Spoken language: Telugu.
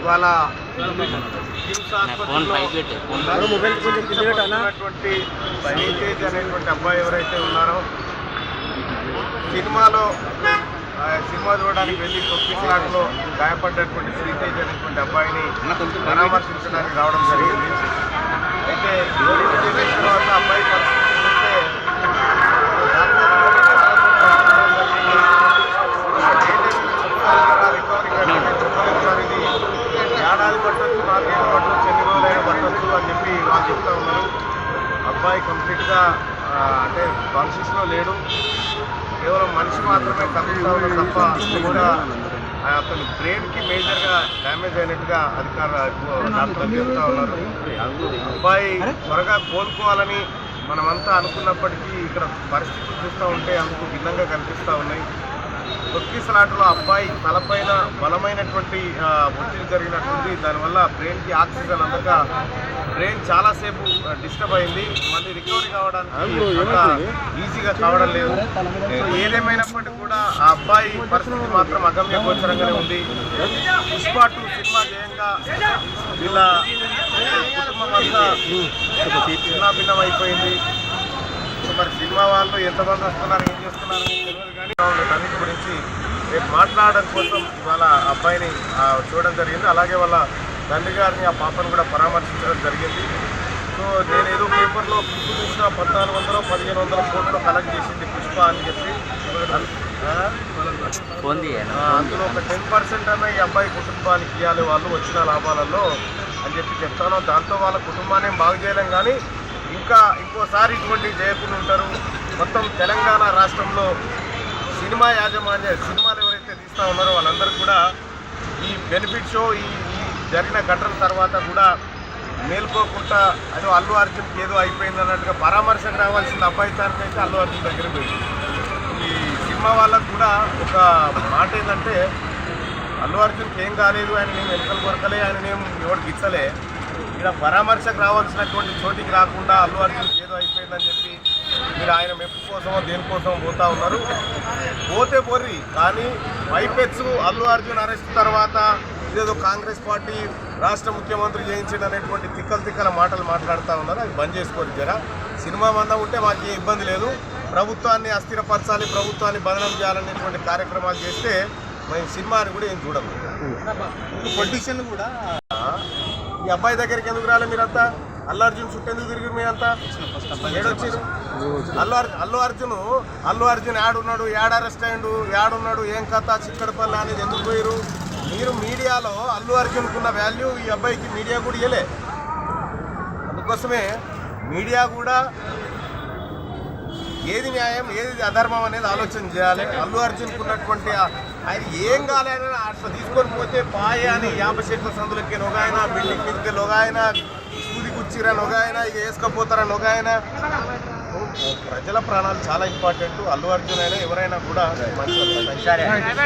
ఇవాళ ఫోన్ పైకి పెట్టు ఫోన్ మొబైల్ ఉన్నటువంటి శ్రీతేజ్ అనేటువంటి అబ్బాయి ఎవరైతే ఉన్నారో సినిమాలో సినిమా చూడడానికి వెళ్ళి తొక్కిసలాటలో గాయపడ్డటువంటి శ్రీతేజ్ అనేటువంటి అబ్బాయిని పరామర్శించడానికి రావడం జరిగింది. అయితే తర్వాత అబ్బాయి కంప్లీట్గా అంటే కాన్షియస్లో లేడు. కేవలం మనిషి మాత్రమే కదులుతా ఉన్నారు తప్ప కూడా అతని బ్రెయిన్కి మేజర్గా డ్యామేజ్ అయినట్టుగా అధికారులు డాక్టర్లు చెప్తా ఉన్నారు. అబ్బాయి త్వరగా కోలుకోవాలని మనమంతా అనుకున్నప్పటికీ ఇక్కడ పరిస్థితులు చూస్తూ ఉంటే అందుకు భిన్నంగా కనిపిస్తూ ఉన్నాయి. తొక్కిసలాటలో అబ్బాయి తలపైన బలమైనటువంటి ఒత్తిడి జరిగినట్టుంది. దానివల్ల బ్రెయిన్కి ఆక్సిజన్ అందక బ్రెయిన్ చాలాసేపు డిస్టర్బ్ అయింది. మళ్ళీ రికవరీ కావడానికి ఈజీగా కావడం లేదు. ఏదేమైనప్పటికీ కూడా ఆ అబ్బాయి పరిస్థితి మాత్రం అగమ్య గోచరంగానే ఉంది. పుష్ప టూ సినిమా జయంగా వీళ్ళ కుటుంబం అంతా చిన్నాభిన్నం అయిపోయింది. మరి సినిమా వాళ్ళు ఎంతమంది వస్తున్నారు ఏం చేస్తున్నారు అనేది తెలియదు కానీ వీటన్నిటి గురించి రేపు మాట్లాడడం కోసం ఇవాళ అబ్బాయిని ఆ, చూడడం జరిగింది. అలాగే వాళ్ళ తండ్రి గారిని ఆ పాపను కూడా పరామర్శించడం జరిగింది. సో నేను ఏదో పేపర్లో పుష్ప చూసిన పద్నాలుగు వందలు పదిహేను వందల కోట్లు కలెక్ట్ చేసింది పుష్ప అని చెప్పి. అందులో ఒక టెన్ పర్సెంట్ అన్న ఈ అబ్బాయి కుటుంబానికి ఇవ్వాలి వాళ్ళు వచ్చిన లాభాలలో అని చెప్పి చెప్తాను. దాంతో వాళ్ళ కుటుంబాన్ని బాగు చేయలేం కానీ ఇంకా ఇంకోసారి ఇటువంటి చేయకుండా ఉంటారు. మొత్తం తెలంగాణ రాష్ట్రంలో సినిమా యాజమాన్య సినిమాలు ఎవరైతే తీస్తూ ఉన్నారో వాళ్ళందరూ కూడా ఈ బెనిఫిట్ షో ఈ జరిగిన ఘటన తర్వాత కూడా మేల్కోకుండా అది అల్లు అర్జున్కి ఏదో అయిపోయింది అన్నట్టుగా పరామర్శకు రావాల్సిన అబ్బాయితానికి అయితే అల్లు అర్జున్ దగ్గర పోయింది. ఈ సినిమా వాళ్ళకు కూడా ఒక మాట ఏంటంటే అల్లు అర్జున్కి ఏం కాలేదు ఆయన నేను ఎలుకలు కొరకలే ఆయన నేను ఎవరికి ఇచ్చలే ఇక్కడ పరామర్శకు రావాల్సినటువంటి చోటికి రాకుండా అల్లు అర్జున్కి ఏదో అయిపోయిందని చెప్పి మీరు ఆయన మెప్పు కోసమో దేనికోసమో పోతా ఉన్నారు. పోతే పోర్రి కానీ వైపెచ్చు అల్లు అర్జున్ అరెస్ట్ తర్వాత ఇదేదో కాంగ్రెస్ పార్టీ రాష్ట్ర ముఖ్యమంత్రి చేయించండి అనేటువంటి తిక్కల తిక్కల మాటలు మాట్లాడుతూ ఉన్నారు. అవి బంద్ చేసుకోరు జరా. సినిమా మంద ఉంటే మాకు ఏ ఇబ్బంది లేదు. ప్రభుత్వాన్ని అస్థిరపరచాలి ప్రభుత్వాన్ని బదనం చేయాలనేటువంటి కార్యక్రమాలు చేస్తే మేము సినిమాని కూడా ఏం చూడము. పొలిటీషియన్లు కూడా ఈ అబ్బాయి దగ్గరికి ఎందుకు రాలే మీరంతా? అల్లు అర్జున్ చుట్టెందుకు తిరిగి మీరంతా? ఏడొచ్చారు అల్లు అల్లు అర్జున్ అల్లు అర్జున్ యాడున్నాడు యాడ్ అరెస్ట్ అయ్యిండు యాడున్నాడు ఏం కథ చిక్కడపల్లి అనేది ఎందుకు పోయారు మీరు మీడియాలో అల్లు అర్జున్కున్న వాల్యూ ఈ అబ్బాయికి మీడియా కూడా ఇవ్వలే అందుకోసమే మీడియా కూడా ఏది న్యాయం ఏది అధర్మం అనేది ఆలోచన చేయాలి. అల్లు అర్జున్కు ఉన్నటువంటి ఆయన ఏం కాలేదని అట్లా తీసుకొని పోతే పాయ అని యాభై చెట్ల సందులకి నొగాయన బిల్డింగ్ మీదకి నొగాయన సూది కుచ్చిరా నొగాయన ఇక వేసుకపోతారా నొగాయన? ప్రజల ప్రాణాలు చాలా ఇంపార్టెంట్ అల్లు అర్జున్ అయినా ఎవరైనా కూడా మంచి